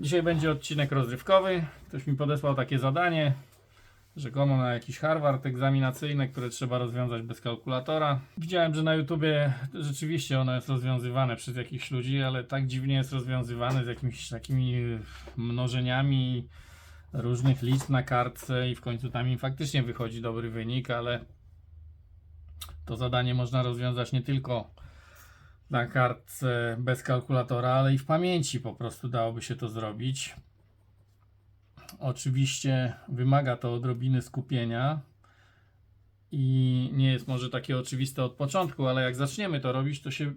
Dzisiaj będzie odcinek rozrywkowy. Ktoś mi podesłał takie zadanie, rzekomo na jakiś Harvard egzaminacyjny, które trzeba rozwiązać bez kalkulatora. Widziałem, że na YouTubie rzeczywiście ono jest rozwiązywane przez jakichś ludzi, ale tak dziwnie jest rozwiązywane z jakimiś takimi mnożeniami różnych liczb na kartce i w końcu tam im faktycznie wychodzi dobry wynik, ale to zadanie można rozwiązać nie tylko na kartce bez kalkulatora, ale i w pamięci po prostu dałoby się to zrobić. Oczywiście wymaga to odrobiny skupienia i nie jest może takie oczywiste od początku, ale jak zaczniemy to robić, to się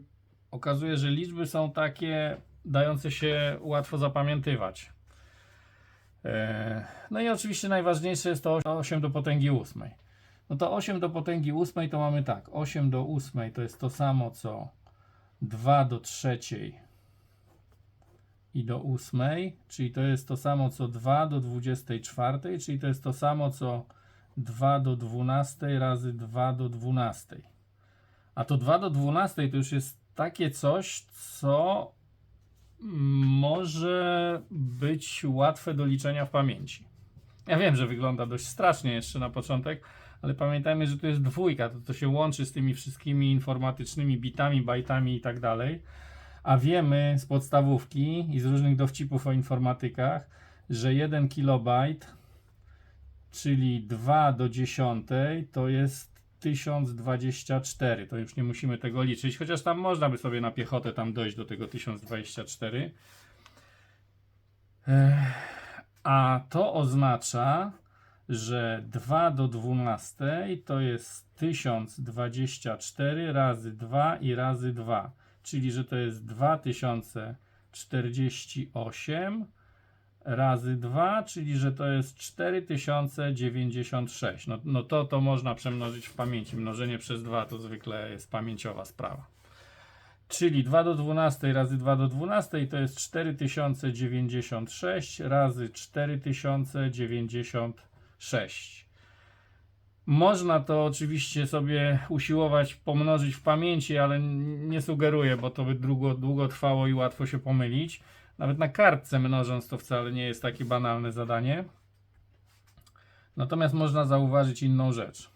okazuje, że liczby są takie dające się łatwo zapamiętywać. E, No i oczywiście najważniejsze jest to 8 do potęgi 8. No to 8 do potęgi 8 to mamy tak. 8 do 8 to jest to samo co 2 do trzeciej i do 8, czyli to jest to samo co 2 do 24, czyli to jest to samo co 2 do 12 razy 2 do 12. A to 2 do 12 to już jest takie coś, co może być łatwe do liczenia w pamięci. Ja wiem, że wygląda dość strasznie jeszcze na początek, ale pamiętajmy, że to jest dwójka, to, to się łączy z tymi wszystkimi informatycznymi bitami, bajtami i tak dalej. A wiemy z podstawówki i z różnych dowcipów o informatykach, że 1 kilobajt, czyli 2 do 10, to jest 1024. To już nie musimy tego liczyć, chociaż tam można by sobie na piechotę tam dojść do tego 1024. Ech, A to oznacza, że 2 do 12 to jest 1024 razy 2 i razy 2, czyli że to jest 2048 razy 2, czyli że to jest 4096. No, no to to można przemnożyć w pamięci. Mnożenie przez 2 to zwykle jest pamięciowa sprawa. Czyli 2 do 12 razy 2 do 12 to jest 4096 razy 4096. Można to oczywiście sobie usiłować pomnożyć w pamięci, ale nie sugeruję, bo to by długo, długo trwało i łatwo się pomylić. Nawet na kartce mnożąc to wcale nie jest takie banalne zadanie. Natomiast można zauważyć inną rzecz,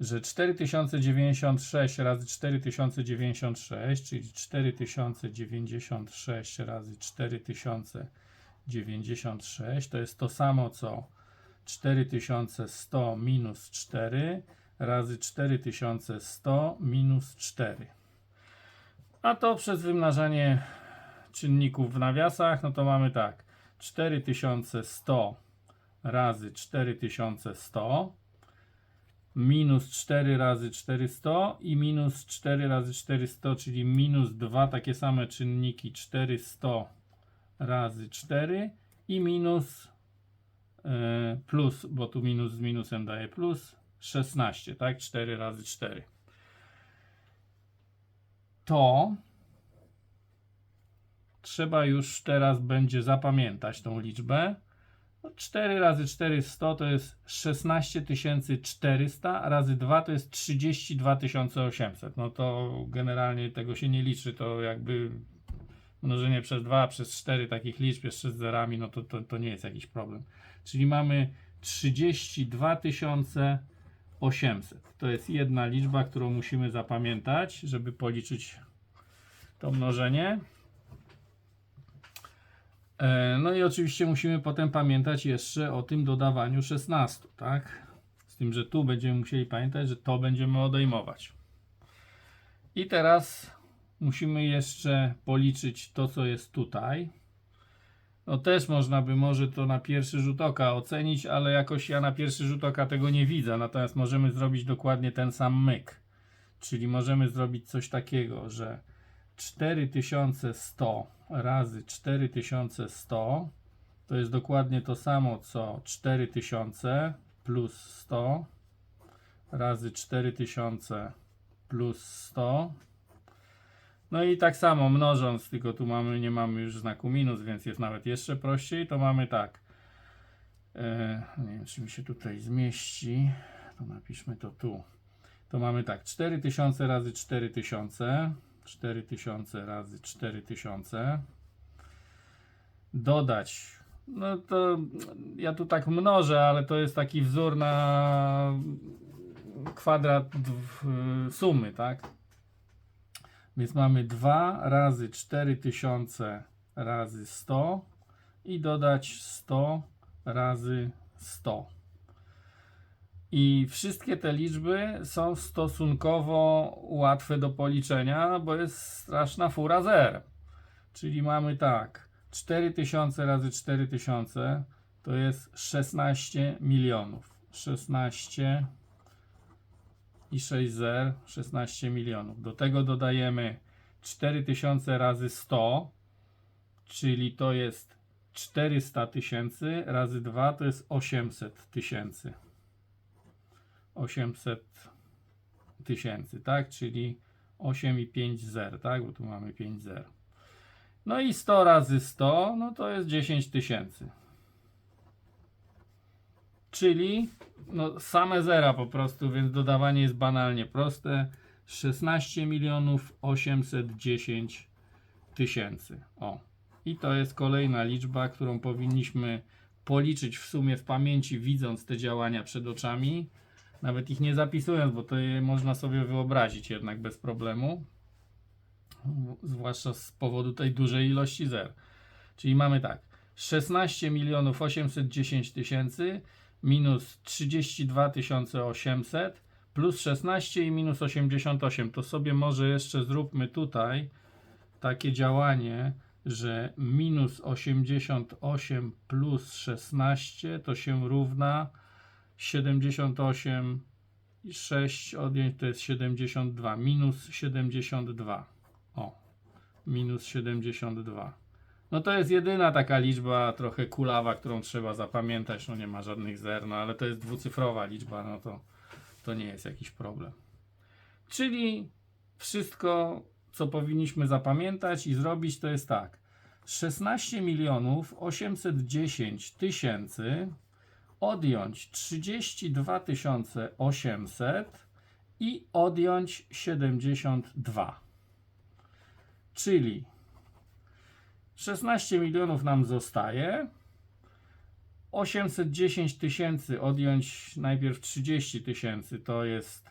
że 4096 razy 4096, czyli 4096 razy 4096 to jest to samo co 4100 minus 4 razy 4100 minus 4. A to przez wymnażanie czynników w nawiasach, no to mamy tak 4100 razy 4100 minus 4 razy 400 i minus 4 razy 400, czyli minus 2 takie same czynniki 400 razy 4 i minus plus, bo tu minus z minusem daje plus 16, tak? 4 razy 4. To trzeba już teraz będzie zapamiętać tą liczbę. No 4 razy 400 to jest 16 400 razy 2 to jest 32 800. No to generalnie tego się nie liczy, to jakby mnożenie przez 2, przez 4 takich liczb jeszcze z zerami, no to, to, to nie jest jakiś problem. Czyli mamy 32 800. To jest jedna liczba, którą musimy zapamiętać, żeby policzyć to mnożenie. E, No i oczywiście musimy potem pamiętać jeszcze o tym dodawaniu 16, tak? Z tym, że tu będziemy musieli pamiętać, że to będziemy odejmować. I teraz musimy jeszcze policzyć to, co jest tutaj. No też można by może to na pierwszy rzut oka ocenić, ale jakoś ja na pierwszy rzut oka tego nie widzę. Natomiast możemy zrobić dokładnie ten sam myk. Czyli możemy zrobić coś takiego, że 4100 razy 4100 to jest dokładnie to samo co 4000 plus 100 razy 4000 plus 100. No i tak samo mnożąc, tylko tu mamy, nie mamy już znaku minus, więc jest nawet jeszcze prościej, to mamy tak. E, nie wiem, czy mi się tutaj zmieści. To napiszmy to tu. To mamy tak, 4000 razy 4000 4000 razy 4000 dodać, no to ja tu tak mnożę, ale to jest taki wzór na kwadrat sumy, tak? Więc mamy 2 razy 4000 razy 100 i dodać 100 razy 100. I wszystkie te liczby są stosunkowo łatwe do policzenia, bo jest straszna fura zer. Czyli mamy tak, 4000 razy 4000 to jest 16 milionów. 16 i 6 zer, 16 milionów. Do tego dodajemy 4000 razy 100, czyli to jest 400 tysięcy razy 2 to jest 800 tysięcy. 800 tysięcy, tak? Czyli 8 i 5 zer, tak? Bo tu mamy 5 zer. No i 100 razy 100, no to jest 10 tysięcy. Czyli no, same zera po prostu, więc dodawanie jest banalnie proste. 16 milionów 810 tysięcy. O. I to jest kolejna liczba, którą powinniśmy policzyć w sumie w pamięci, widząc te działania przed oczami. Nawet ich nie zapisując, bo to je można sobie wyobrazić jednak bez problemu. Zwłaszcza z powodu tej dużej ilości zer. Czyli mamy tak. 16 milionów 810 tysięcy minus 32 800 plus 16 i minus 88. To sobie może jeszcze zróbmy tutaj takie działanie, że minus 88 plus 16 to się równa 78 i 6 odjąć to jest 72. Minus 72. O, minus 72. No to jest jedyna taka liczba trochę kulawa, którą trzeba zapamiętać. No nie ma żadnych zer, no ale to jest dwucyfrowa liczba, no to, to nie jest jakiś problem. Czyli wszystko, co powinniśmy zapamiętać i zrobić, to jest tak. 16 milionów 810 tysięcy odjąć 32 800 i odjąć 72. Czyli 16 milionów nam zostaje. 810 tysięcy odjąć najpierw 30 tysięcy to jest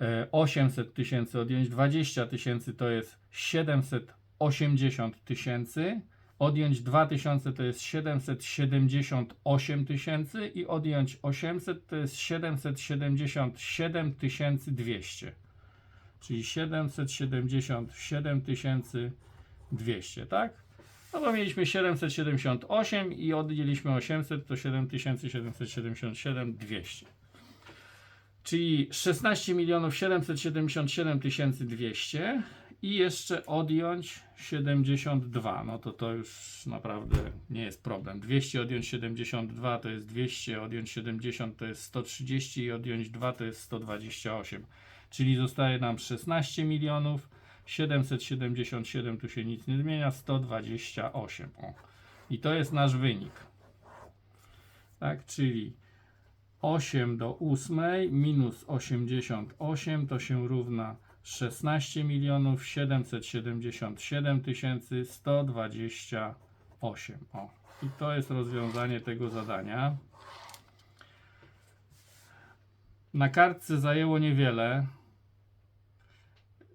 e, 800 tysięcy, odjąć 20 tysięcy to jest 780 tysięcy, odjąć 2000 to jest 778 tysięcy i odjąć 800 to jest 777 200. Czyli 777 200, tak? No bo mieliśmy 778 i odjęliśmy 800 to 7777 200. Czyli 16 milionów 777 200 i jeszcze odjąć 72. No to to już naprawdę nie jest problem. 200 odjąć 72 to jest 200, odjąć 70 to jest 130 i odjąć 2 to jest 128. Czyli zostaje nam 16 milionów 777, tu się nic nie zmienia, 128. O. I to jest nasz wynik. Tak, czyli 8 do 8 minus 88 to się równa 16 milionów 777 tysięcy 128. O. I to jest rozwiązanie tego zadania. Na kartce zajęło niewiele.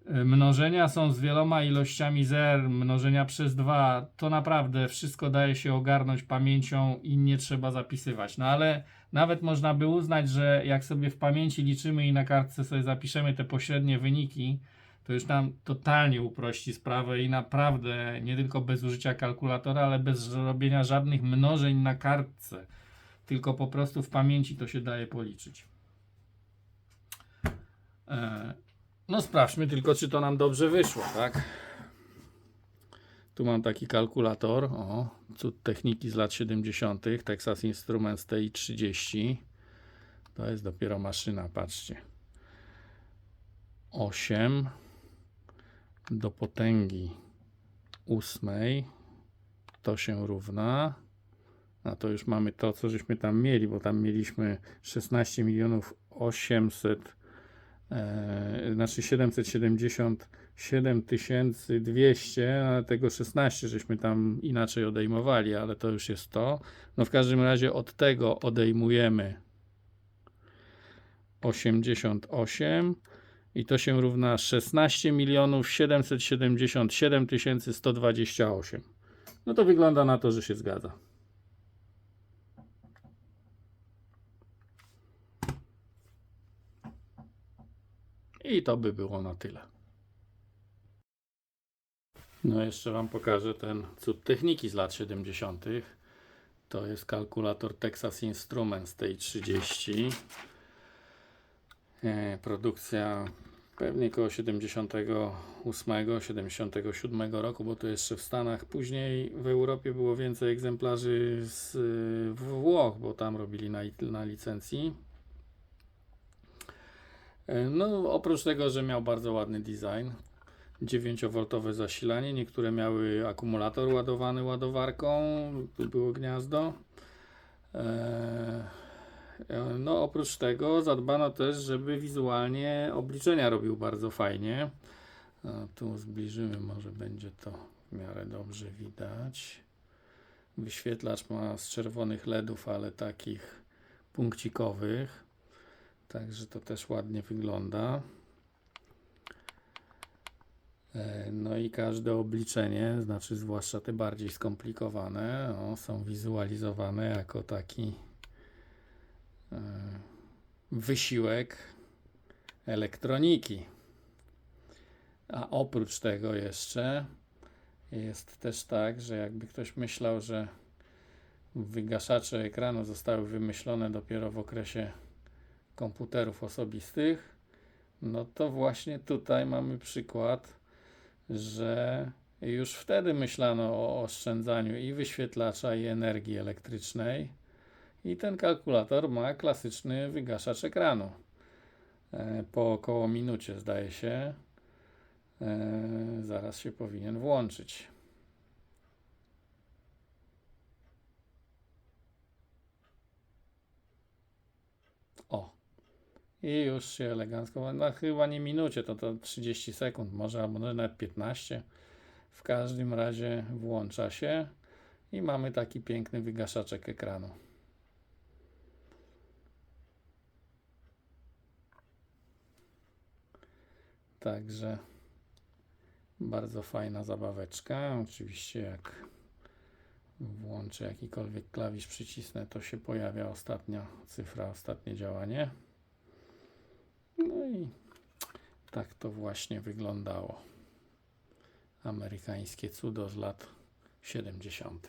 Mnożenia są z wieloma ilościami zer, mnożenia przez dwa, to naprawdę wszystko daje się ogarnąć pamięcią i nie trzeba zapisywać. No ale nawet można by uznać, że jak sobie w pamięci liczymy i na kartce sobie zapiszemy te pośrednie wyniki, to już nam totalnie uprości sprawę i naprawdę nie tylko bez użycia kalkulatora, ale bez robienia żadnych mnożeń na kartce, tylko po prostu w pamięci to się daje policzyć. E, no sprawdźmy tylko, czy to nam dobrze wyszło, tak? Tu mam taki kalkulator, o, cud techniki z lat 70., Texas Instruments TI-30. To jest dopiero maszyna, patrzcie. 8 do potęgi 8 to się równa. A to już mamy to, co żeśmy tam mieli, bo tam mieliśmy 16 milionów 800 e, znaczy 770 7200, ale tego 16 żeśmy tam inaczej odejmowali, ale to już jest to. No w każdym razie od tego odejmujemy 88 i to się równa 16 milionów 777 128. No to wygląda na to, że się zgadza. I to by było na tyle. No jeszcze Wam pokażę ten cud techniki z lat 70. To jest kalkulator Texas Instruments TI-30. E, produkcja pewnie koło 78-77 roku, bo to jeszcze w Stanach. Później w Europie było więcej egzemplarzy z y, Włoch, bo tam robili na, na licencji. E, No, oprócz tego, że miał bardzo ładny design, 9V zasilanie, niektóre miały akumulator ładowany ładowarką, tu było gniazdo. E, No, oprócz tego zadbano też, żeby wizualnie obliczenia robił bardzo fajnie. Tu zbliżymy, może będzie to w miarę dobrze widać. Wyświetlacz ma z czerwonych LEDów, ale takich punkcikowych. Także to też ładnie wygląda. E, No i każde obliczenie, znaczy zwłaszcza te bardziej skomplikowane, są wizualizowane jako taki e, wysiłek elektroniki. A oprócz tego jeszcze jest też tak, że jakby ktoś myślał, że wygaszacze ekranu zostały wymyślone dopiero w okresie komputerów osobistych, no to właśnie tutaj mamy przykład, że już wtedy myślano o oszczędzaniu i wyświetlacza, i energii elektrycznej. I ten kalkulator ma klasyczny wygaszacz ekranu. E, Po około minucie, zdaje się, e, zaraz się powinien włączyć. O, i już się elegancko, no chyba nie minucie, to to 30 sekund może, albo nawet 15. W każdym razie włącza się i mamy taki piękny wygaszaczek ekranu. Także bardzo fajna zabaweczka. Oczywiście jak włączę jakikolwiek klawisz, przycisnę, to się pojawia ostatnia cyfra, ostatnie działanie. No i tak to właśnie wyglądało. Amerykańskie cudo z lat 70.